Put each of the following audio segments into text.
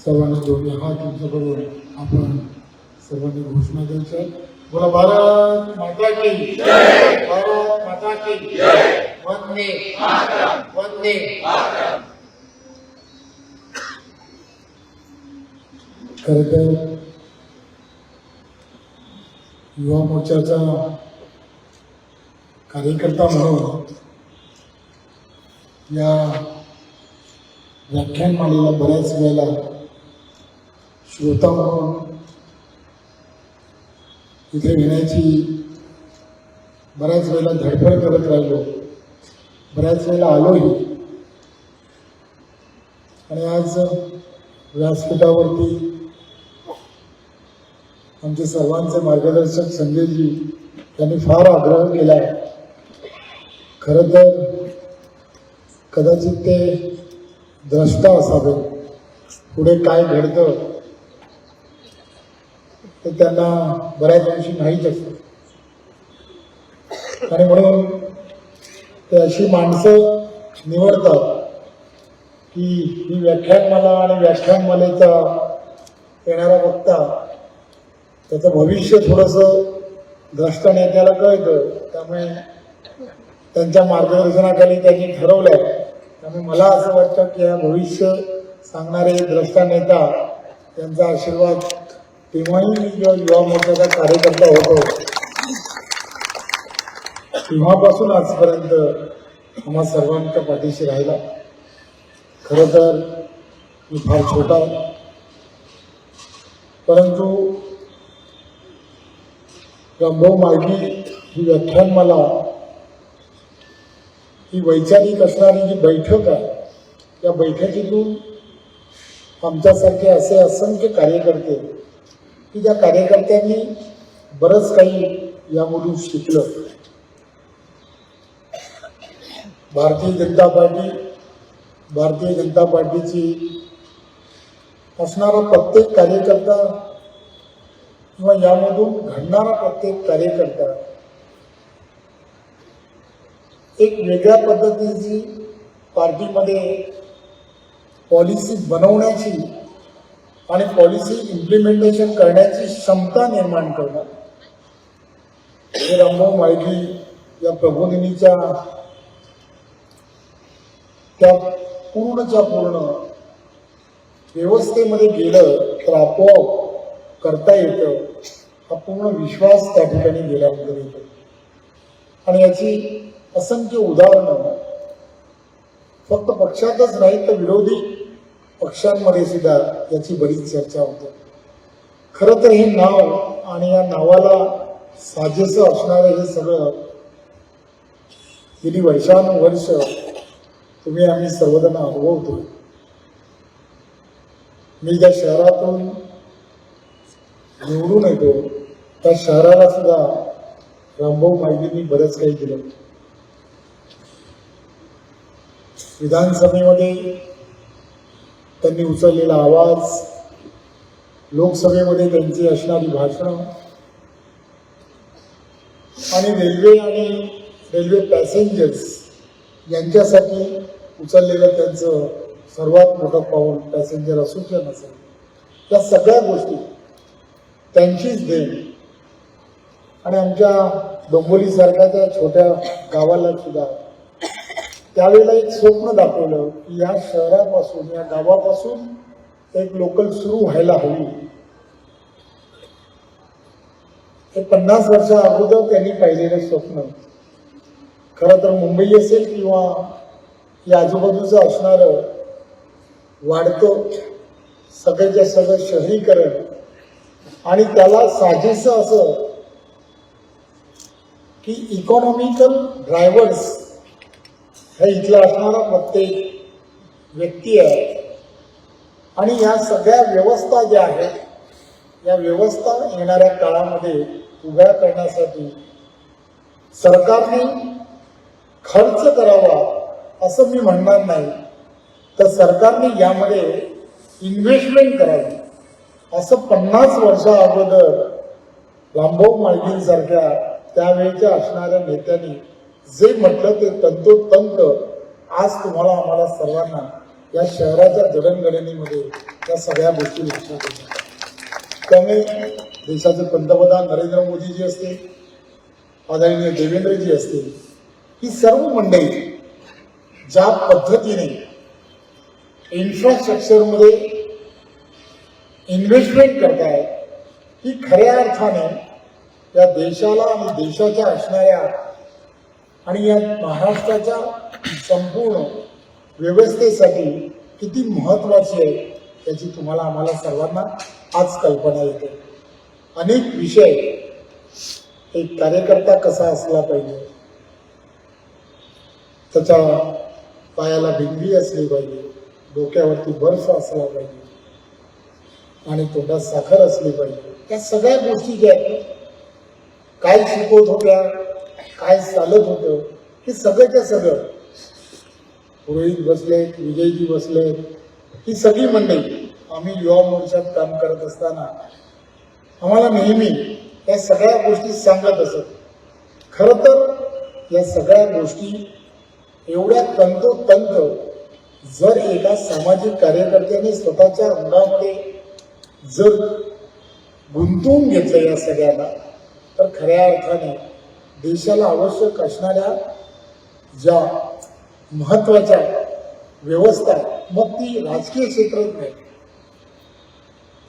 सर्वांनी जोडला हा उंच आपण सर्वांनी घोषणा द्यायच्या बोला भारत माता की भारत माता की वंदे वंदे खर तर युवा मोर्चाचा कार्यकर्ता म्हणून या व्याख्यानमालेला बऱ्याच वेळेला श्रोता म्हणून इथे येण्याची बऱ्याच वेळेला धडपड करत राहिलो. बऱ्याच वेळेला आलोही. आणि आज व्यासपीठावरती आमचे सर्वांचे मार्गदर्शक संजयजी यांनी फार आग्रह केला. खरं तर कदाचित ते द्रष्टा असावे. पुढे काय घडतं ते त्यांना बऱ्याच दिवशी माहीत असतं. आणि म्हणून ते अशी माणसं निवडतात की ही व्याख्यानमाला आणि व्याख्यानमालेचा येणारा वक्ता त्याचं भविष्य थोडंसं भ्रष्ट नेत्याला कळतं. त्यामुळे त्यांच्या मार्गदर्शनाखाली त्यांनी ठरवलंय. त्यामुळे मला असं वाटतं की हा भविष्य सांगणारे द्रष्टा नेता त्यांचा आशीर्वाद तेव्हाही मी जेव्हा युवा मोर्चाचा कार्यकर्ता होतो तेव्हापासून आजपर्यंत आम्हा सर्वांच्या पाठीशी राहिला. खरं तर मी फार छोटा परंतु रामभाऊ मार्गी ही व्याख्यान मला ही वैचारिक असणारी जी बैठक आहे या बैठकीतून आमच्यासारखे असे असंख्य कार्यकर्ते की ज्या कार्यकर्त्यांनी बरंच काही यामधून शिकलं. भारतीय जनता पार्टी भारतीय जनता पार्टीची असणारा प्रत्येक कार्यकर्ता किंवा यामधून घडणारा प्रत्येक कार्यकर्ता एक वेगळ्या पद्धतीची पार्टीमध्ये पॉलिसी बनवण्याची आणि पॉलिसी इम्प्लिमेंटेशन करण्याची क्षमता निर्माण करणं. हे रामभाऊ माळगी या प्रबोधिनीच्या त्या पूर्णच्या पूर्ण व्यवस्थेमध्ये गेलं तर आपोआप करता येतं हा पूर्ण विश्वास त्या ठिकाणी गेल्यानंतर येतो. आणि याची असंख्य उदाहरणं फक्त पक्षातच नाही तर विरोधी पक्षांमध्ये सुद्धा याची बरीच चर्चा होते. खरं तर हे नाव आणि या नावाला साजेस असणारं हे सगळं गेली वर्षानुवर्ष तुम्ही आम्ही सर्वजण अनुभवतो मी ज्या शहरातून निवडून येतो त्या शहराला सुद्धा रामभाऊ माहितींनी बरंच काही दिलं. विधानसभेमध्ये त्यांनी उचललेला आवाज लोकसभेमध्ये त्यांची असणारी भाषणं आणि रेल्वे आणि रेल्वे पॅसेंजर्स यांच्यासाठी उचललेलं त्यांचं सर्वात मोठं पाऊल पॅसेंजर असू किंवा नसेल या सगळ्या गोष्टी त्यांचीच देण. आणि आमच्या डोंबोलीसारख्या त्या छोट्या गावाला सुद्धा त्यावेळेला एक स्वप्न दाखवलं की या शहरापासून या गावापासून एक लोकल सुरू व्हायला हवी. हे पन्नास वर्षा अगोदर त्यांनी पाहिलेलं स्वप्न. खरं तर मुंबई असेल किंवा या आजूबाजूचं असणारं वाढतं सगळ्याच्या सगळं शहरीकरण आणि त्याला साजेसं असं की इकॉनॉमिकल ड्रायव्हर्स हे इथला असणारा प्रत्येक व्यक्ती आहे. आणि या सगळ्या व्यवस्था ज्या आहेत या व्यवस्था येणाऱ्या काळामध्ये उभ्या करण्यासाठी सरकारने खर्च करावा असं मी म्हणणार नाही. तर सरकारने यामध्ये इन्व्हेस्टमेंट करावी. असं पन्नास वर्षा अगोदर रामभाऊ माळगींसारख्या त्यावेळेच्या असणाऱ्या नेत्यांनी जे म्हटलं ते तंतोतंत आज तुम्हाला आम्हाला सर्वांना या शहराच्या जडणघडणीमध्ये या सगळ्या गोष्टी लक्षात येतात. त्यामुळे देशाचे पंतप्रधान नरेंद्र मोदीजी असतील आदरणीय देवेंद्रजी असतील ही सर्व मंडळी ज्या पद्धतीने इन्फ्रास्ट्रक्चरमध्ये इन्व्हेस्टमेंट करतायत ही खऱ्या अर्थाने या देशाला आणि देशाच्या असणाऱ्या आणि या महाराष्ट्राच्या संपूर्ण व्यवस्थेसाठी किती महत्त्वाची आहे याची तुम्हाला आम्हाला सर्वांना आज कल्पना येते. अनेक विषय एक कार्यकर्ता कसा असला पाहिजे त्याच्या पायाला भिंगरी असली पाहिजे डोक्यावरती बर्फ असला पाहिजे आणि तोंडात साखर असली पाहिजे त्या सगळ्या गोष्टी ज्या आहेत काय शिकवत होत्या काय चालत होतं हे सगळंच्या सगळं. पुरोहित बसलेत विजयजी बसलेत ही सगळी मंडळी. आम्ही युवा मोर्चात काम करत असताना आम्हाला नेहमी या सगळ्या गोष्टी सांगत असत. खरं तर या सगळ्या गोष्टी एवढ्या तंतोतंत जर एका सामाजिक कार्यकर्त्याने स्वतःच्या अंगामध्ये जर गुंतवून घेतलं या सगळ्यांना तर खऱ्या अर्थाने देशाला आवश्यक असणाऱ्या ज्या महत्त्वाच्या व्यवस्था मग ती राजकीय क्षेत्रात नाही.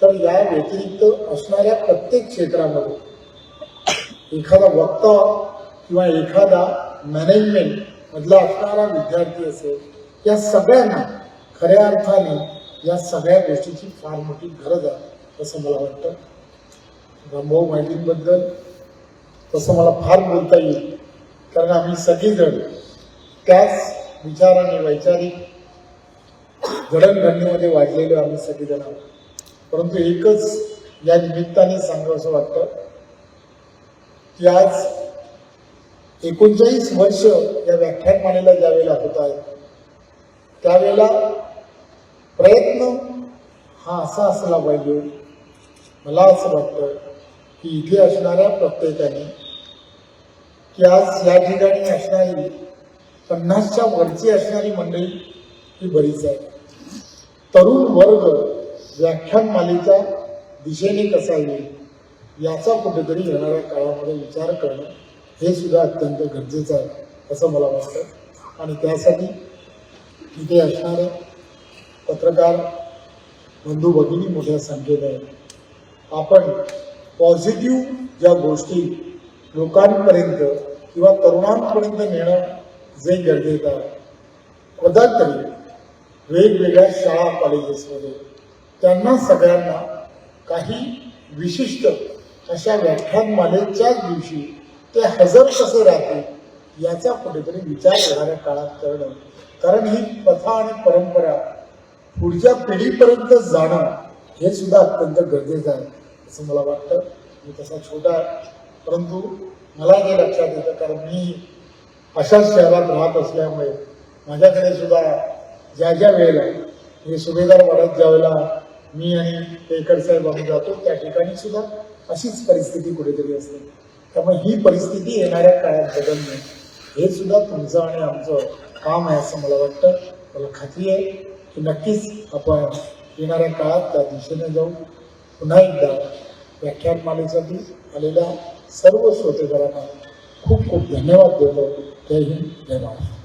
तर या व्यतिरिक्त असणाऱ्या प्रत्येक क्षेत्रामध्ये एखादा वक्ता किंवा एखादा मॅनेजमेंट मधला असणारा विद्यार्थी असेल या सगळ्यांना खऱ्या अर्थाने या सगळ्या गोष्टीची फार मोठी गरज आहे असं मला वाटतं. रामभाऊ माहितीबद्दल तसं मला फार बोलता येईल. कारण आम्ही सगळीजण त्याच विचाराने वैचारिक जडणघडणीमध्ये वाढलेलो आम्ही सगळीजण आहोत. परंतु एकच या निमित्ताने सांगावं असं वाटतं की आज एकोणचाळीस वर्ष या व्याख्यानमालेला ज्यावेळेला होत आहे त्यावेळेला प्रयत्न हा असा असला पाहिजे. मला असं वाटतं की इथे असणाऱ्या प्रत्येकाने की आज या ठिकाणी असणारी पन्नासच्या वरची असणारी मंडळी ही बरीच आहे तरुण वर्ग व्याख्यानमालेच्या दिशेने कसा येईल याचा कुठेतरी येणाऱ्या काळामध्ये विचार करणं हे सुद्धा अत्यंत गरजेचं आहे असं मला वाटतं. आणि त्यासाठी इथे असणारे पत्रकार बंधू भगिनी मोठ्या संख्येत आहेत. आपण पॉझिटिव्ह ज्या गोष्टी लोकांपर्यंत किंवा तरुणांपर्यंत नेणं जे गरजेचं आहे. कदाचित वेगवेगळ्या शाळा कॉलेजेसमध्ये त्यांना सगळ्यांना काही विशिष्ट अशा व्याख्यानमालेच्याच दिवशी ते हजर कसे राहतील याचा कुठेतरी विचार येणाऱ्या काळात करणं. कारण ही प्रथा आणि परंपरा पुढच्या पिढीपर्यंत जाणं हे सुद्धा अत्यंत गरजेचं आहे असं मला वाटतं. मी तसा छोटा परंतु मला ते लक्षात येतं कारण मी अशाच शहरात राहत असल्यामुळे माझ्याकडे सुद्धा ज्या ज्या वेळेला हे सुभेदार वाढत ज्या वेळेला मी आणि पेकर साहेब आम्ही जातो त्या ठिकाणी सुद्धा अशीच परिस्थिती कुठेतरी असते. त्यामुळे ही परिस्थिती येणाऱ्या काळात बदलणे हे सुद्धा तुमचं आणि आमचं काम आहे असं मला वाटतं. मला खात्री आहे की नक्कीच आपण येणाऱ्या काळात त्या दिशेने जाऊ. पुन्हा एकदा व्याख्यानमालेसाठी आलेल्या सर्व श्रोतेकरांना खूप खूप धन्यवाद देतो. जय हिंद जय महाराष्ट्र.